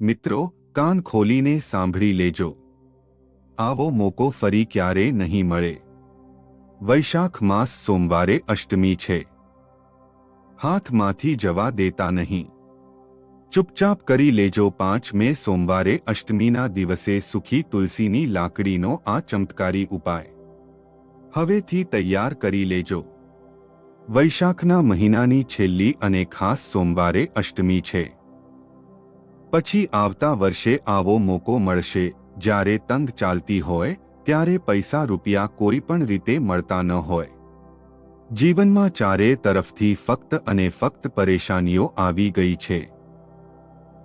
મિત્રો, કાન ખોલીને સાંભળી લેજો. આવો મોકો ફરી ક્યારે નહીં મળે. વૈશાખ માસ સોમવારે અષ્ટમી છે. હાથમાંથી જવા દેતા નહીં. ચૂપચાપ કરી લેજો પાંચ મે સોમવારે અષ્ટમીના દિવસે સુખી તુલસીની લાકડીનો આ ચમત્કારી ઉપાય. હવેથી તૈયાર કરી લેજો. વૈશાખના મહિનાની છેલ્લી અને ખાસ સોમવારે અષ્ટમી છે. પછી આવતા વર્ષે આવો મોકો મળશે. જ્યારે તંગ ચાલતી હોય, ત્યારે પૈસા રૂપિયા કોઈ પણ રીતે મળતા ન હોય. જીવનમાં ચારે તરફથી ફક્ત અને ફક્ત પરેશાનીઓ આવી ગઈ છે.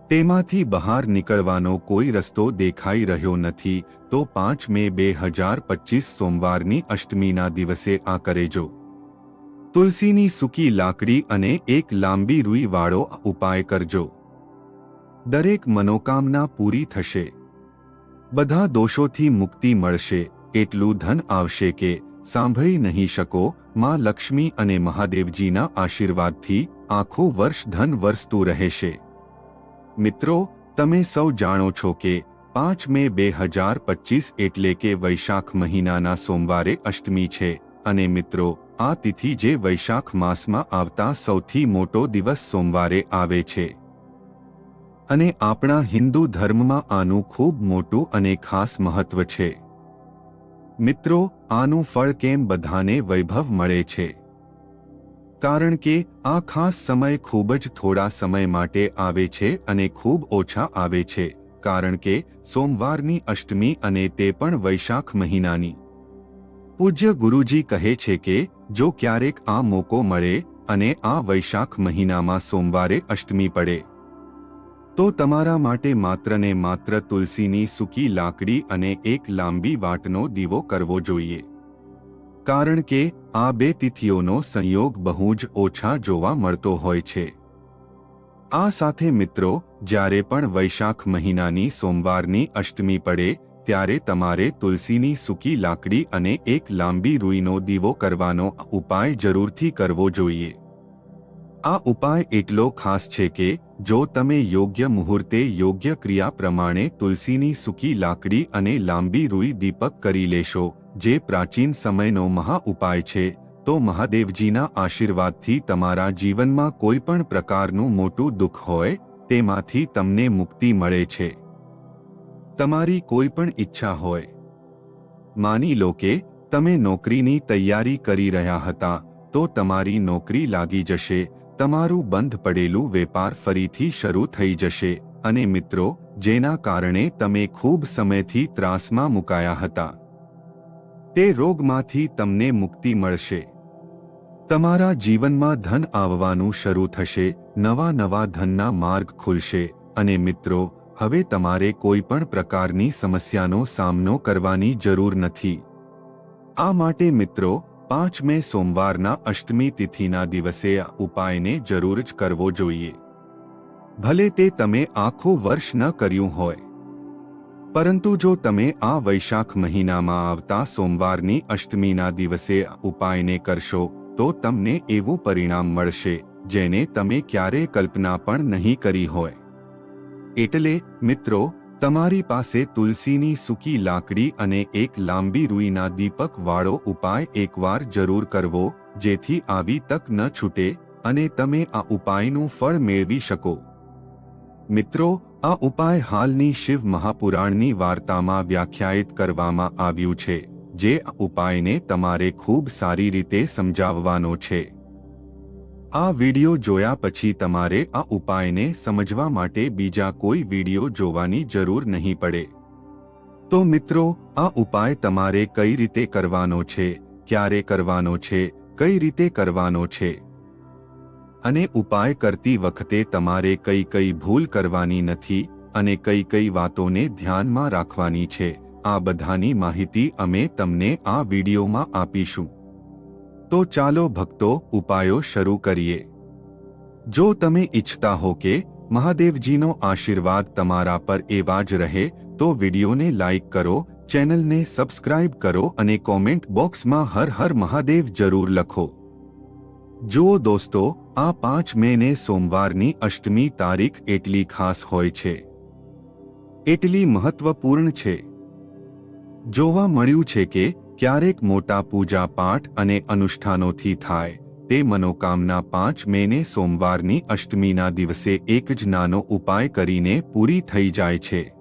તેમાંથી બહાર નીકળવાનો કોઈ રસ્તો દેખાઈ રહ્યો નથી. તો પાંચ મે બે હજાર પચીસ સોમવારની અષ્ટમીના દિવસે આ કરેજો તુલસીની સૂકી લાકડી અને એક લાંબી રૂઈવાળો ઉપાય કરજો. દરેક મનોકામના પૂરી થશે. બધા દોષોથી મુક્તિ મળશે, એટલું ધન આવશે કે સાંભળી નહીં શકો, માં લક્ષ્મી અને મહાદેવજીના આશીર્વાદથી આખો વર્ષ ધન વરસતું રહેશે. મિત્રો, તમે સૌ જાણો છો કે પાંચ મે બે હજાર પચીસ એટલે કે વૈશાખ મહિનાના સોમવારે અષ્ટમી છે અને મિત્રો, આ તિથિ જે વૈશાખ માસમાં આવતા સૌથી મોટો દિવસ સોમવારે આવે છે. અને આપણા હિન્દુ ધર્મમાં આનું ખૂબ મોટું અને ખાસ મહત્વ છે. મિત્રો, આનું ફળ કેમ બધાને વૈભવ મળે છે? કારણ કે, આ ખાસ સમય ખૂબ જ થોડા સમય માટે આવે છે અને ખૂબ ઓછા આવે છે, કારણ કે સોમવારની અષ્ટમી અને તે પણ વૈશાખ મહિનાની. પૂજ્ય ગુરુજી કહે છે કે, જો ક્યારેક આ મોકો મળે અને આ વૈશાખ મહિનામાં સોમવારે અષ્ટમી પડે તો તમારા માટે માત્ર ને માત્ર તુલસીની સૂકી લાકડી અને એક લાંબી વાટનો દીવો કરવો જોઈએ. કારણ કે, આ બે તિથિઓનો સંયોગ બહુ જ ઓછા જોવા મળતો હોય છે. આ સાથે મિત્રો, જ્યારે પણ વૈશાખ મહિનાની સોમવારની અષ્ટમી પડે, ત્યારે તમારે તુલસીની સૂકી લાકડી અને એક લાંબી રૂઈનો દીવો કરવાનો ઉપાય જરૂરથી કરવો જોઈએ. આ ઉપાય એટલો ખાસ છે કે જો તમે યોગ્ય મુહૂર્તે યોગ્ય ક્રિયા પ્રમાણે તુલસીની સૂકી લાકડી અને લાંબી રૂઈ દીપક કરી લેશો, જે પ્રાચીન સમયનો મહા ઉપાય છે, તો મહાદેવજીના આશીર્વાદથી તમારા જીવનમાં કોઈ પણ પ્રકારનું મોટું દુઃખ હોય, તેમાંથી તમને મુક્તિ મળે છે. તમારી કોઈ પણ ઈચ્છા હોય. માની લો કે, તમે નોકરીની તૈયારી કરી રહ્યા હતા, તો તમારી નોકરી લાગી જશે તમારું બંધ પડેલું વેપાર ફરીથી શરૂ થઈ જશે. અને મિત્રો, જેના કારણે તમે ખૂબ સમયથી ત્રાસમાં મુકાયા હતા. તે રોગમાંથી તમને મુક્તિ મળશે. તમારા જીવનમાં ધન આવવાનું શરૂ થશે, નવા નવા ધનના માર્ગ ખુલશે. અને મિત્રો, હવે તમારે કોઈ પણ પ્રકારની સમસ્યાનો સામનો કરવાની જરૂર નથી. આ માટે મિત્રો પાંચ મે સોમવારના અષ્ટમી તિથિના દિવસે આ ઉપાયને જરૂર જ કરવો જોઈએ. ભલે તે તમે આખો વર્ષ ન કર્યું હોય. પરંતુ જો તમે આ વૈશાખ મહિનામાં આવતા સોમવારની અષ્ટમીના દિવસે ઉપાયને કરશો, તો તમને એવું પરિણામ મળશે, જેને તમે ક્યારેય કલ્પના પણ નહીં કરી હોય. એટલે, મિત્રો તમારી પાસે તુલસીની સૂકી લાકડી અને એક લાંબી રૂઈના દીપક વાળો ઉપાય એકવાર જરૂર કરવો, જેથી આવી તક ન છૂટે અને તમે આ ઉપાયનું ફળ મેળવી શકો. મિત્રો, આ ઉપાય હાલની શિવ મહાપુરાણની વાર્તામાં વ્યાખ્યાયિત કરવામાં આવ્યું છે, જે ઉપાયને તમારે ખૂબ સારી રીતે સમજાવવાનો છે. આ વિડિયો જોયા પછી તમારે આ ઉપાયને સમજવા માટે બીજા કોઈ વિડિયો જોવાની જરૂર નહીં પડે. તો મિત્રો, આ ઉપાય તમારે કઈ રીતે કરવાનો છે, ક્યારે કરવાનો છે, કઈ રીતે કરવાનો છે? અને ઉપાય કરતી વખતે તમારે કઈ કઈ ભૂલ કરવાની નથી અને કઈ કઈ વાતોને ધ્યાનમાં રાખવાની છે, આ બધાની માહિતી અમે તમને આ વિડિયોમાં આપીશું. તો ચાલો ભક્તો ઉપાયો શરૂ કરીએ. જો તમે ઈચ્છતા હો કે મહાદેવજીનો આશીર્વાદ તમારા પર એવા જ રહે, તો વિડીયોને લાઇક કરો, ચેનલને સબસ્ક્રાઇબ કરો અને કોમેન્ટ બોક્સમાં હર હર મહાદેવ જરૂર લખો. જુઓ દોસ્તો, આ પાંચ મેને સોમવારની અષ્ટમી તારીખ એટલી ખાસ હોય છે. એટલી મહત્વપૂર્ણ છે. જોવા મળ્યું છે કે ક્યારેક મોટા પૂજા પાઠ અને અનુષ્ઠાનોથી થાય. તે મનોકામના પાંચ મેને સોમવારની અષ્ટમીના દિવસે એક જ નાનો ઉપાય કરીને પૂરી થઈ જાય છે.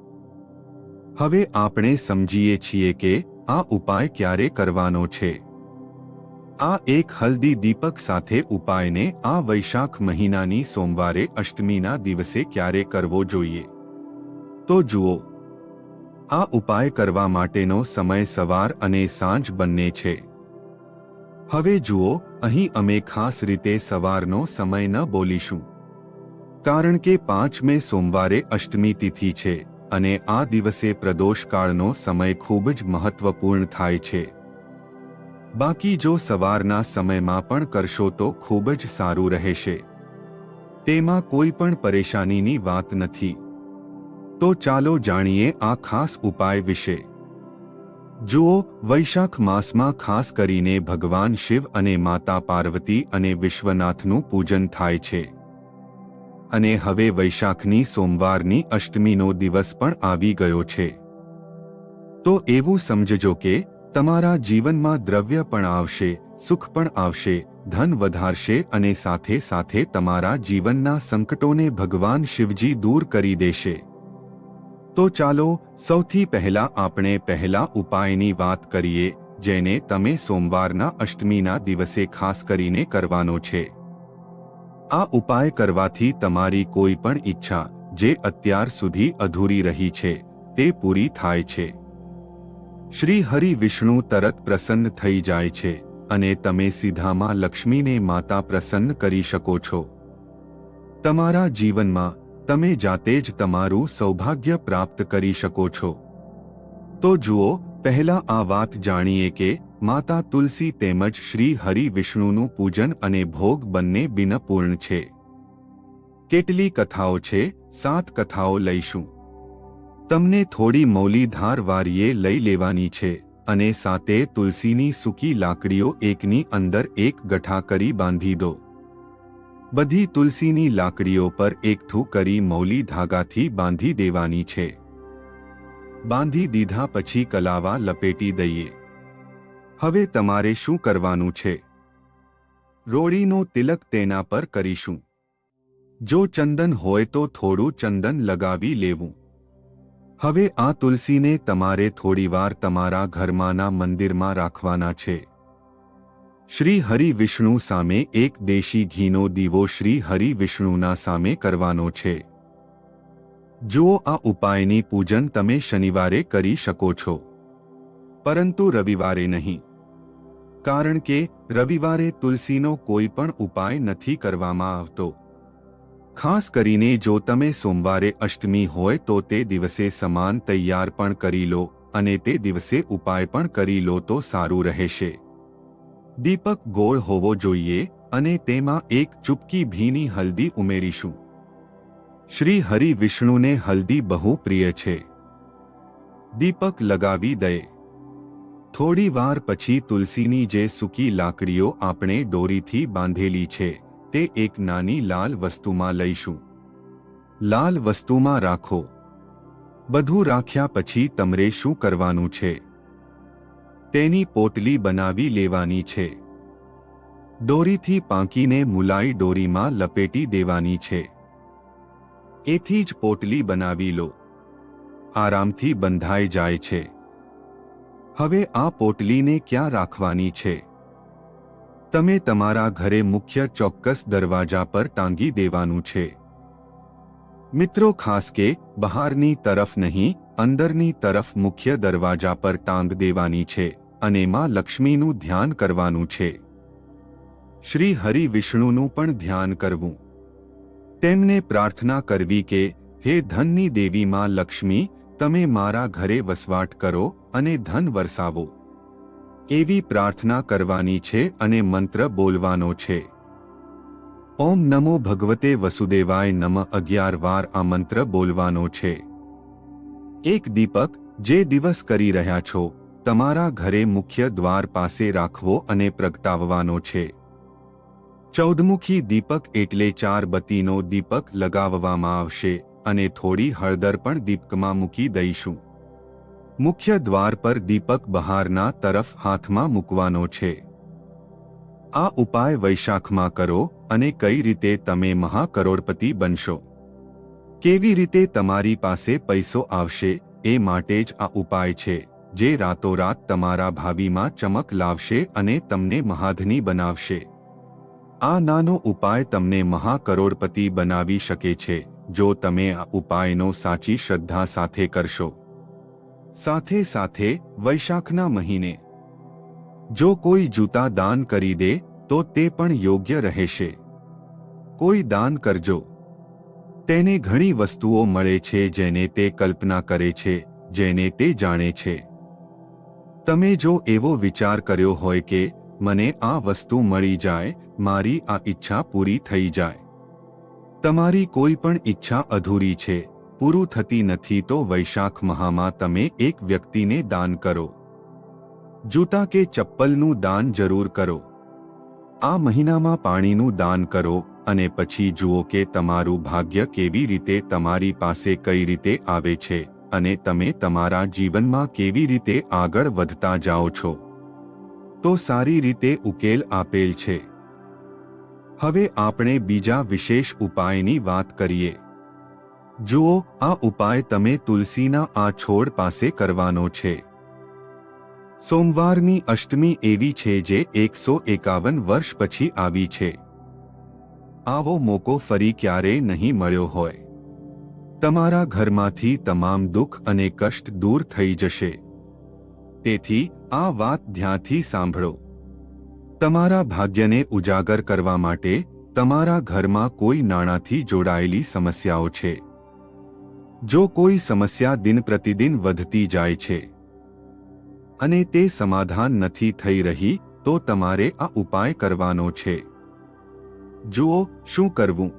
હવે આપણે સમજીએ છીએ કે આ ઉપાય ક્યારે કરવાનો છે. આ એક હલ્દી દીપક સાથે ઉપાયને આ વૈશાખ મહિનાની સોમવારે અષ્ટમીના દિવસે ક્યારે કરવો જોઈએ? તો જુઓ. આ ઉપાય કરવા માટેનો સમય સવાર અને સાંજ બંને છે. હવે જુઓ, અહીં અમે ખાસ રીતે સવારનો સમય ન બોલીશું. કારણ કે પાંચ મે સોમવારે અષ્ટમી તિથિ છે અને આ દિવસે પ્રદોષકાળનો સમય ખૂબ જ મહત્વપૂર્ણ થાય છે. બાકી જો સવારના સમયમાં પણ કરશો તો ખૂબ જ સારું રહેશે. તેમાં કોઈ પણ પરેશાનીની વાત નથી. તો ચાલો જાણીએ આ ખાસ ઉપાય વિશે. જુઓ, વૈશાખ માસમાં ખાસ કરીને ભગવાન શિવ અને માતા પાર્વતી અને વિશ્વનાથનું પૂજન થાય છે. અને હવે વૈશાખની સોમવારની અષ્ટમીનો દિવસ પણ આવી ગયો છે. તો એવું સમજજો કે, તમારા જીવનમાં દ્રવ્ય પણ આવશે, સુખ પણ આવશે, ધન વધારશે અને સાથે સાથે તમારા જીવનના સંકટોને ભગવાન શિવજી દૂર કરી દેશે. તો ચાલો સૌથી પહેલા આપણે પહેલા ઉપાયની વાત કરીએ, જેને તમે સોમવારના અષ્ટમીના દિવસે ખાસ કરીને કરવાનો છે. આ ઉપાય કરવાથી તમારી કોઈ પણ ઈચ્છા, જે અત્યાર સુધી અધૂરી રહી છે, તે પૂરી થાય છે. શ્રી હરિ વિષ્ણુ તરત પ્રસન્ન થઈ જાય છે, અને તમે સીધામાં લક્ષ્મીને માતા પ્રસન્ન કરી શકો છો. તમારા જીવનમાં તમે જાતે જ તમારું સૌભાગ્ય પ્રાપ્ત કરી શકો છો. તો જુઓ, પહેલા આ વાત જાણીએ કે માતા તુલસી તેમજ શ્રી હરિ વિષ્ણુનું પૂજન અને ભોગ બંને બિનપૂર્ણ છે. કેટલી કથાઓ છે, સાત કથાઓ લઈશું. તમને થોડી મૌલી ધાર વારીએ લઈ લેવાની છે, અને સાતે તુલસીની સૂકી લાકડીઓ એકની અંદર એક ગઠા કરી બાંધી દો. બધી તુલસીની લાકડીઓ પર એકઠું કરી મૌલી ધાગાથી બાંધી દેવાની છે. બાંધી દીધા પછી કલાવા લપેટી દઈએ. હવે તમારે શું કરવાનું છે? રોળીનો તિલક તેના પર કરીશું. જો ચંદન હોય તો થોડું ચંદન લગાવી લેવું. હવે આ તુલસીને તમારે થોડીવાર તમારા ઘરમાંના મંદિરમાં રાખવાના છે. શ્રી હરિ વિષ્ણુ સામે એક દેશી ઘીનો દીવો શ્રી હરિ વિષ્ણુના સામે કરવાનો છે. જુઓ આ ઉપાયની પૂજન તમે શનિવારે કરી શકો છો. પરંતુ રવિવારે નહીં. કારણ કે રવિવારે તુલસીનો કોઈ પણ ઉપાય નથી કરવામાં આવતો. ખાસ કરીને જો તમે સોમવારે અષ્ટમી હોય તો તે દિવસે સમાન તૈયાર પણ કરી લો અને તે દિવસે ઉપાય પણ કરી લો તો સારું રહેશે. દીપક ગોળ હોવો જોઈએ અને તેમાં એક ચૂપકી ભીની હલ્દી ઉમેરીશું. શ્રી હરિ વિષ્ણુને હલ્દી બહુ પ્રિય છે. દીપક લગાવી દે. થોડી વાર પછી તુલસીની જે સૂકી લાકડીઓ આપણે દોરીથી બાંધેલી છે, તે એક નાની લાલ વસ્તુમાં લઈશું. લાલ વસ્તુમાં રાખો. બધું રાખ્યા પછી તમારે શું કરવાનું છે? તેની પોટલી બનાવી લેવાની છે. દોરીથી પાંકીને મુલાઈ દોરીમાં લપેટી દેવાની છે. એથી જ પોટલી બનાવી લો. આરામથી બંધાઈ જાય છે. હવે આ પોટલીને ક્યાં રાખવાની છે? તમે તમારા ઘરે મુખ્ય ચોક્કસ દરવાજા પર ટાંગી દેવાનું છે. મિત્રો ખાસ કે, બહારની તરફ નહીં, અંદરની તરફ મુખ્ય દરવાજા પર ટાંગ દેવાની છે. અને માં લક્ષ્મીનું ધ્યાન કરવાનું છે. શ્રી હરિ વિષ્ણુનું પણ ધ્યાન કરવું. તેમને પ્રાર્થના કરવી કે, હે ધનની દેવી માં લક્ષ્મી, તમે મારા ઘરે વસવાટ કરો અને ધન વરસાવો. એવી પ્રાર્થના કરવાની છે અને મંત્ર બોલવાનો છે. ઓમ નમો ભગવતે વસુદેવાય નમ અગિયાર વાર આ મંત્ર બોલવાનો છે. એક દીપક, જે દિવસ કરી રહ્યા છો તમારા ઘરે મુખ્ય દ્વાર પાસે રાખવો અને પ્રગટાવવાનો છે. ચૌદમુખી દીપક એટલે ચાર બત્તીનો દીપક લગાવવામાં આવશે અને થોડી હળદર પણ દીપકમાં મૂકી દઈશું. મુખ્ય દ્વાર પર દીપક બહારના તરફ હાથમાં મૂકવાનો છે. આ ઉપાય વૈશાખમાં કરો અને કઈ રીતે તમે મહાકરોડપતિ બનશો? કેવી રીતે તમારી પાસે પૈસો આવશે એ માટે જ આ ઉપાય છે. જે રાતોરાત તમારા ભાવિમાં ચમક લાવશે અને તમને મહાધની બનાવશે. આ નાનો ઉપાય તમને મહાકરોડપતિ બનાવી શકે છે, જો તમે આ ઉપાયનો સાચી શ્રદ્ધા સાથે કરશો. સાથે સાથે, વૈશાખના મહિને. જો કોઈ જૂતા દાન કરી દે, તો તે પણ યોગ્ય રહેશે. કોઈ દાન કરજો. તેને ઘણી વસ્તુઓ મળે છે જેને તે કલ્પના કરે છે, જેને તે જાણે છે. તમે જો એવો વિચાર કર્યો હોય કે મને આ વસ્તુ મળી જાય, મારી આ ઈચ્છા પૂરી થઈ જાય. તમારી કોઈ પણ ઈચ્છા અધૂરી છે, પૂરું થતી નથી તો વૈશાખ મહામાં તમે એક વ્યક્તિને દાન કરો. જૂતા કે ચપ્પલનું દાન જરૂર કરો. આ મહિનામાં પાણીનું દાન કરો અને પછી જુઓ કે તમારું ભાગ્ય કેવી રીતે તમારી પાસે કઈ રીતે આવે છે. અને તમે તમારા જીવનમાં કેવી રીતે આગળ વધતા જાઓ છો? તો સારી રીતે ઉકેલ આપેલ છે. હવે આપણે બીજા વિશેષ ઉપાયની વાત કરીએ. જુઓ, આ ઉપાય તમે તુલસીના આ છોડ પાસે કરવાનો છે. સોમવારની અષ્ટમી એવી છે જે એકસો એકાવન વર્ષ પછી આવી છે. આવો મોકો ફરી ક્યારેય નહીં મળ્યો હોય. તમારા ઘરમાંથી તમામ દુઃખ અને કષ્ટ દૂર થઈ જશે. તેથી, આ વાત ધ્યાનથી સાંભળો. તમારા ભાગ્યને ઉજાગર કરવા માટે, તમારા ઘરમાં કોઈ નાણાંથી જોડાયેલી સમસ્યાઓ છે. જો કોઈ સમસ્યા દિન પ્રતિદિન વધતી જાય છે અને તે સમાધાન નથી થઈ રહી, તો તમારે આ ઉપાય કરવાનો છે. જુઓ, શું કરવું?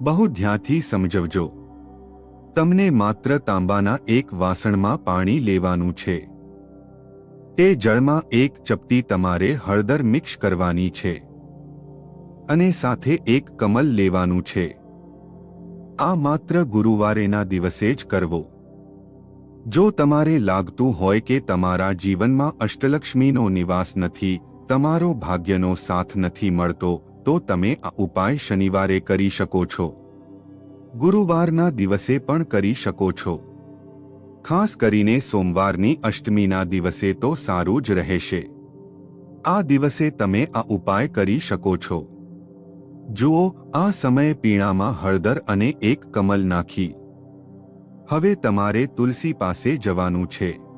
બહુ ધ્યાનથી સમજવજો. તમને માત્ર તાંબાના એક વાસણમાં પાણી લેવાનું છે. તે જળમાં એક ચપટી તમારે હળદર મિક્સ કરવાની છે. અને સાથે એક કમલ લેવાનું છે. આ માત્ર ગુરુવારેના દિવસે જ કરવો. જો તમારે લાગતું હોય કે તમારા જીવનમાં અષ્ટલક્ષ્મીનો નિવાસ નથી, તમારો ભાગ્યનો સાથ નથી મળતો, તો તમે આ ઉપાય શનિવારે કરી શકો છો. ગુરુવારના દિવસે પણ કરી શકો છો. ખાસ કરીને સોમવારની અષ્ટમીના દિવસે તો સારું જ રહેશે. આ દિવસે તમે આ ઉપાય કરી શકો છો. જુઓ, આ સમયે પીણામાં હળદર અને એક કમલ નાખી. હવે તમારે તુલસી પાસે જવાનું છે.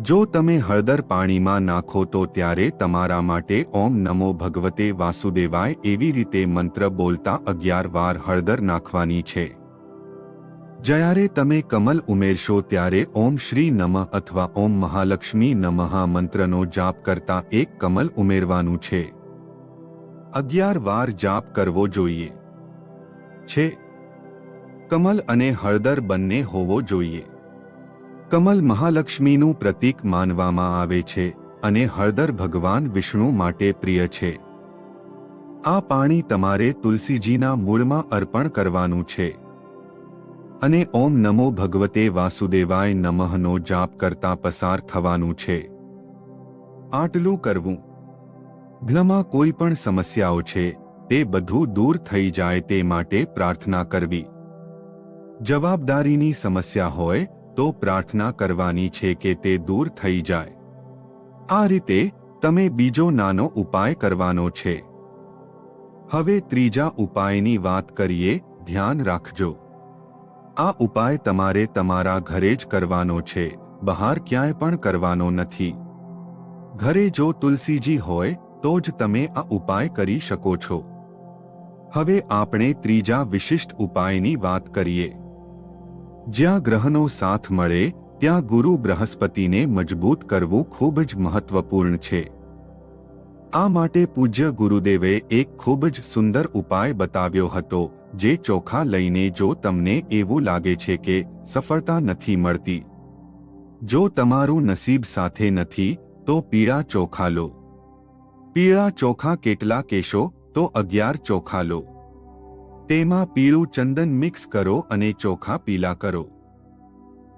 જો તમે હળદર પાણીમાં નાખો તો ત્યારે તમારા માટે ઓમ નમો ભગવતે વાસુદેવાય એવી રીતે મંત્ર બોલતા અગિયાર વાર હળદર નાખવાની છે. જ્યારે તમે કમલ ઉમેરશો ત્યારે ઓમ શ્રી નમઃ અથવા ઓમ મહાલક્ષ્મી નમઃ મંત્રનો જાપ કરતા એક કમલ ઉમેરવાનું છે. અગિયાર વાર જાપ કરવો જોઈએ. છે. કમલ અને હળદર બંને હોવો જોઈએ. કમલ મહાલક્ષ્મીનું પ્રતીક માનવામાં આવે છે અને હળદર ભગવાન વિષ્ણુ માટે પ્રિય છે. આ પાણી તમારે તુલસીજીના મૂળમાં અર્પણ કરવાનું છે. અને ઓમ નમો ભગવતે વાસુદેવાય નમઃનો જાપ કરતા પસાર થવાનું છે. આટલું કરવું. ઘરમાં કોઈ પણ સમસ્યાઓ છે, તે બધું દૂર થઈ જાય તે માટે પ્રાર્થના કરવી. જવાબદારીની સમસ્યા હોય તો પ્રાર્થના કરવાની છે કે તે દૂર થઈ જાય. આ રીતે, તમે બીજો નાનો ઉપાય કરવાનો છે. હવે ત્રીજા ઉપાયની વાત કરીએ, ધ્યાન રાખજો. આ ઉપાય તમારે તમારા ઘરે જ કરવાનો છે, બહાર ક્યાંય પણ કરવાનો નથી. ઘરે જો તુલસીજી હોય, તો જ તમે આ ઉપાય કરી શકો છો. હવે આપણે ત્રીજા વિશિષ્ટ ઉપાયની વાત કરીએ. જ્યાં ગ્રહનો સાથ મળે, ત્યાં ગુરુ બૃહસ્પતિને મજબૂત કરવું ખૂબ જ મહત્વપૂર્ણ છે. આ માટે પૂજ્ય ગુરુદેવે એક ખૂબ જ સુંદર ઉપાય બતાવ્યો હતો, જે ચોખા લઈને જો તમને એવું લાગે છે કે સફળતા નથી મળતી, જો તમારું નસીબ સાથે નથી, તો પીળા ચોખા લો. પીળા ચોખા કેટલા કેશો, તો અગિયાર ચોખા લો. તેમાં પીળું ચંદન મિક્સ કરો અને ચોખા પીલા કરો.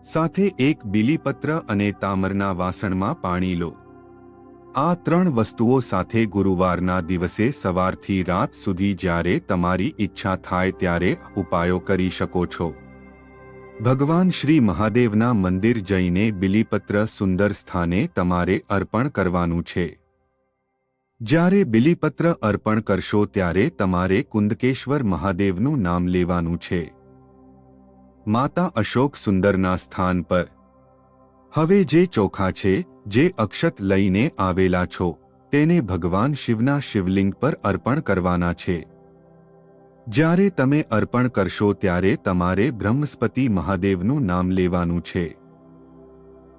સાથે એક બીલીપત્ર અને તામરના વાસણમાં પાણી લો. આ ત્રણ વસ્તુઓ સાથે ગુરુવારના દિવસે સવારથી રાત સુધી જ્યારે તમારી ઈચ્છા થાય ત્યારે ઉપાયો કરી શકો છો. ભગવાન શ્રી મહાદેવના મંદિર જઈને બિલીપત્ર સુંદર સ્થાને તમારે અર્પણ કરવાનું છે. જ્યારે બિલીપત્ર અર્પણ કરશો ત્યારે તમારે કુંદકેશ્વર મહાદેવનું નામ લેવાનું છે. માતા અશોક સુંદરના સ્થાન પર. હવે જે ચોખા છે, જે અક્ષત લઈને આવેલા છો, તેને ભગવાન શિવના શિવલિંગ પર અર્પણ કરવાના છે. જ્યારે તમે અર્પણ કરશો ત્યારે તમારે બ્રહ્મસ્પતિ મહાદેવનું નામ લેવાનું છે.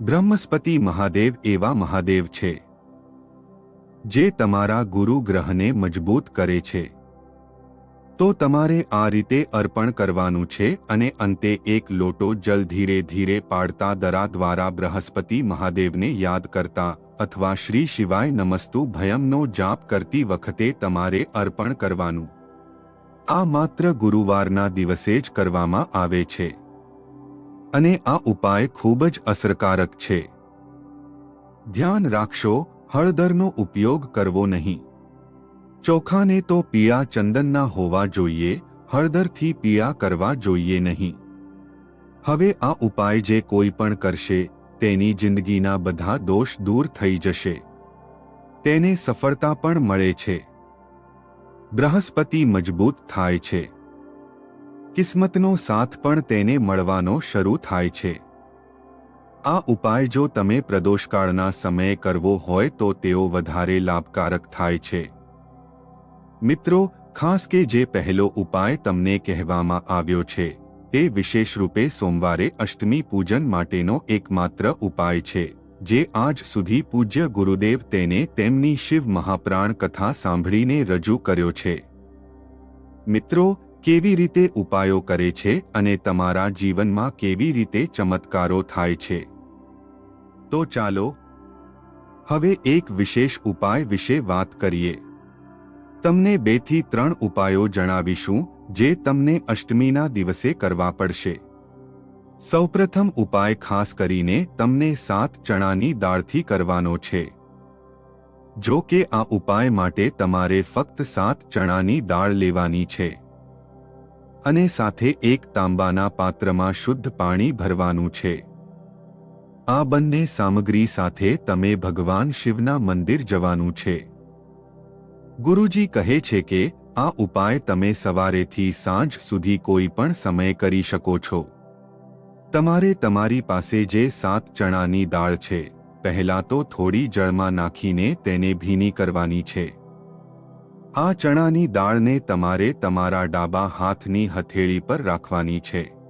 બ્રહ્મસ્પતિ મહાદેવ એવા મહાદેવ છે. જે તમારા ગુરુ ગ્રહને મજબૂત કરે છે. તો તમારે આ રીતે અર્પણ કરવાનું છે અને અંતે એક લોટો જલ ધીરે ધીરે પાડતા દરા દ્વારા બૃહસ્પતિ મહાદેવને યાદ કરતા અથવા શ્રી શિવાય નમસ્તુ ભયમનો જાપ કરતી વખતે તમારે અર્પણ કરવાનું. આ માત્ર ગુરુવારના દિવસે જ કરવામાં આવે છે. અને આ ઉપાય ખૂબ જ અસરકારક છે. ધ્યાન રાખશો હળદરનો ઉપયોગ કરવો નહીં. ચોખાને તો પિયા ચંદનના હોવા જોઈએ, હળદરથી પિયા કરવા જોઈએ નહીં. હવે આ ઉપાય જે કોઈ પણ કરશે, તેની જિંદગીના બધા દોષ દૂર થઈ જશે. તેને સફળતા પણ મળે છે. બૃહસ્પતિ મજબૂત થાય છે. કિસ્મતનો સાથ પણ તેને મળવાનો શરૂ થાય છે. આ ઉપાય જો તમે પ્રદોષકાળના સમયે કરવો હોય તો તેઓ વધારે લાભકારક થાય છે. મિત્રો, ખાસ કે જે પહેલો ઉપાય તમને કહેવામાં આવ્યો છે, તે વિશેષ રૂપે સોમવારે અષ્ટમી પૂજન માટેનો એકમાત્ર ઉપાય છે, જે આજ સુધી પૂજ્ય ગુરુદેવ તેને તેમની શિવ મહાપ્રાણ કથા સાંભળીને રજૂ કર્યો છે. મિત્રો, કેવી રીતે ઉપાયો કરે છે અને તમારા જીવનમાં કેવી રીતે ચમત્કારો થાય છે? તો ચાલો હવે એક વિશેષ ઉપાય વિશે વાત કરીએ. તમને બેથી ત્રણ ઉપાયો જણાવીશું જે તમને અષ્ટમીના દિવસે કરવા પડશે. સૌપ્રથમ ઉપાય ખાસ કરીને તમને સાત ચણાની દાળથી કરવાનો છે. જો કે આ ઉપાય માટે તમારે ફક્ત સાત ચણાની દાળ લેવાની છે. અને સાથે એક તાંબાના પાત્રમાં શુદ્ધ પાણી ભરવાનું છે. આ બંને સામગ્રી સાથે તમે ભગવાન શિવના મંદિર જવાનું છે. ગુરુજી કહે છે કે, આ ઉપાય તમે સવારેથી સાંજ સુધી કોઈ પણ સમય કરી શકો છો. તમારે તમારી પાસે જે સાત ચણાની દાળ છે, પહેલા તો થોડી જળમાં નાખીને તેને ભીની કરવાની છે. આ ચણાની દાળને તમારે તમારા ડાબા હાથની હથેળી પર રાખવાની છે.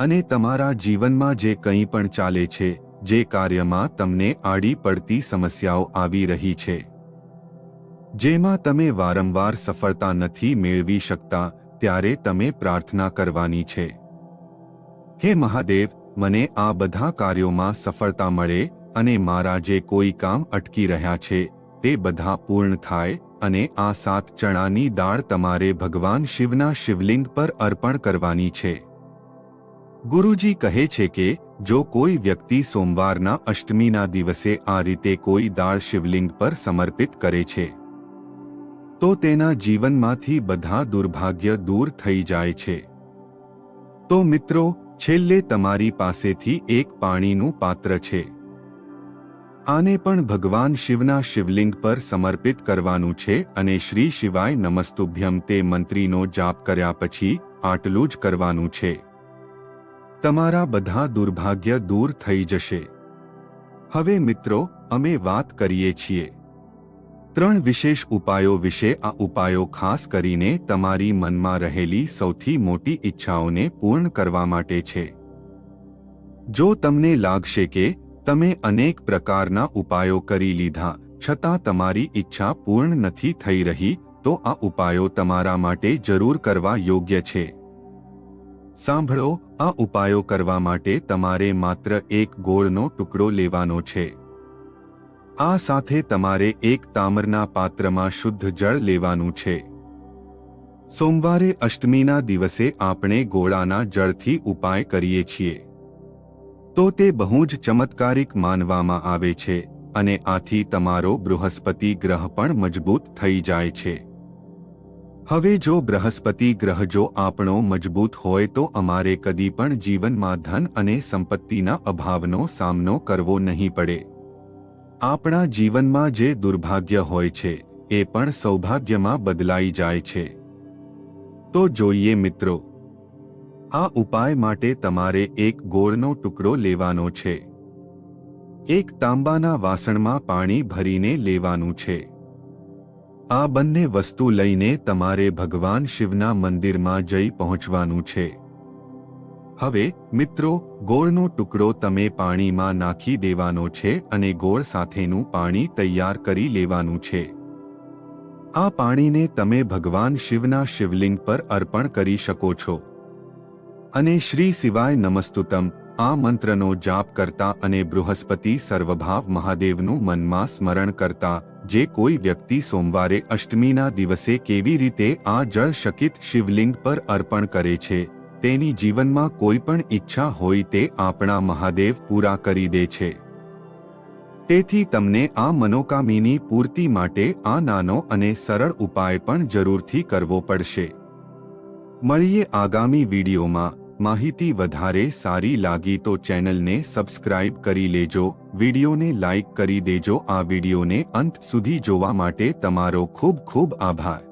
અને તમારા જીવનમાં જે કંઈ પણ ચાલે છે, જે કાર્યમાં તમને આડી પડતી સમસ્યાઓ આવી રહી છે. જેમાં તમે વારંવાર સફળતા નથી મેળવી શકતા, ત્યારે તમે પ્રાર્થના કરવાની છે. હે મહાદેવ, મને આ બધા કાર્યોમાં સફળતા મળે અને મારા જે કોઈ કામ અટકી રહ્યા છે, તે બધા પૂર્ણ થાય અને આ સાત ચણાની દાળ તમારે ભગવાન શિવના શિવલિંગ પર અર્પણ કરવાની છે. ગુરુજી કહે છે કે, જો કોઈ વ્યક્તિ સોમવારના અષ્ટમીના દિવસે આ રીતે કોઈ દાળ શિવલિંગ પર સમર્પિત કરે છે, તો તેના જીવનમાંથી બધા દુર્ભાગ્ય દૂર થઈ જાય છે. તો મિત્રો, છેલ્લે તમારી પાસેથી એક પાણીનું પાત્ર છે. આને પણ ભગવાન શિવના શિવલિંગ પર સમર્પિત કરવાનું છે અને શ્રી શિવાય નમસ્તુભ્યમ તે મંત્રીનો જાપ કર્યા પછી આટલું જ કરવાનું છે. તમારા બધા દુર્ભાગ્ય દૂર થઈ જશે. હવે મિત્રો, અમે વાત કરીએ છીએ. ત્રણ વિશેષ ઉપાયો વિશે આ ઉપાયો ખાસ કરીને તમારી મનમાં રહેલી સૌથી મોટી ઈચ્છાઓને પૂર્ણ કરવા માટે છે. જો તમને લાગશે કે તમે અનેક પ્રકારના ઉપાયો કરી લીધા, છતાં તમારી ઈચ્છા પૂર્ણ નથી થઈ રહી, તો આ ઉપાયો તમારા માટે જરૂર કરવા યોગ્ય છે. સાંભળો, આ ઉપાયો કરવા માટે તમારે માત્ર એક ગોળનો ટુકડો લેવાનો છે. આ સાથે તમારે એક તામરના પાત્રમાં શુદ્ધ જળ લેવાનું છે. સોમવારે અષ્ટમીના દિવસે આપણે ગોળાના જળથી ઉપાય કરીએ છીએ. તો તે બહુ જ ચમત્કારિક માનવામાં આવે છે અને આથી તમારો બૃહસ્પતિ ગ્રહ પણ મજબૂત થઈ જાય છે. હવે જો બૃહસ્પતિ ગ્રહ જો આપણો મજબૂત હોય તો અમારે કદી પણ જીવનમાં ધન અને સંપત્તિના અભાવનો સામનો કરવો નહીં પડે. આપણા જીવનમાં જે દુર્ભાગ્ય હોય છે, એ પણ સૌભાગ્યમાં બદલાઈ જાય છે. તો જોઈએ મિત્રો, આ ઉપાય માટે તમારે એક ગોળનો ટુકડો લેવાનો છે. એક તાંબાના વાસણમાં પાણી ભરીને લેવાનું છે. આ બંને વસ્તુ લઈને તમારે ભગવાન શિવના મંદિરમાં જઈ પહોંચવાનું છે. હવે, મિત્રો, ગોળનો ટુકડો તમે પાણીમાં નાખી દેવાનો છે અને ગોળ સાથેનું પાણી તૈયાર કરી લેવાનું છે. આ પાણીને તમે ભગવાન શિવના શિવલિંગ પર અર્પણ કરી શકો છો. અને શ્રી શિવાય નમસ્તુતમ. આ મંત્રનો જાપ કરતા અને બૃહસ્પતિ સર્વભાવ મહાદેવનું મનમાં સ્મરણ કરતા, જે કોઈ વ્યક્તિ સોમવારે અષ્ટમીના દિવસે કેવી રીતે આ જળ શકિત શિવલિંગ પર અર્પણ કરે છે, તેની જીવનમાં કોઈ પણ ઈચ્છા હોય તે આપણા મહાદેવ પૂરા કરી દે છે. તેથી તમને આ મનોકામીની પૂર્તિ માટે આ નાનો અને સરળ ઉપાય પણ જરૂરથી કરવો પડશે. મળીએ આગામી વિડીયોમાં. માહિતી વધારે સારી લાગી તો ચેનલને સબસ્ક્રાઇબ કરી લેજો, વિડીયોને લાઇક કરી દેજો, આ વિડીયોને અંત સુધી જોવા માટે તમારો ખૂબ ખૂબ આભાર.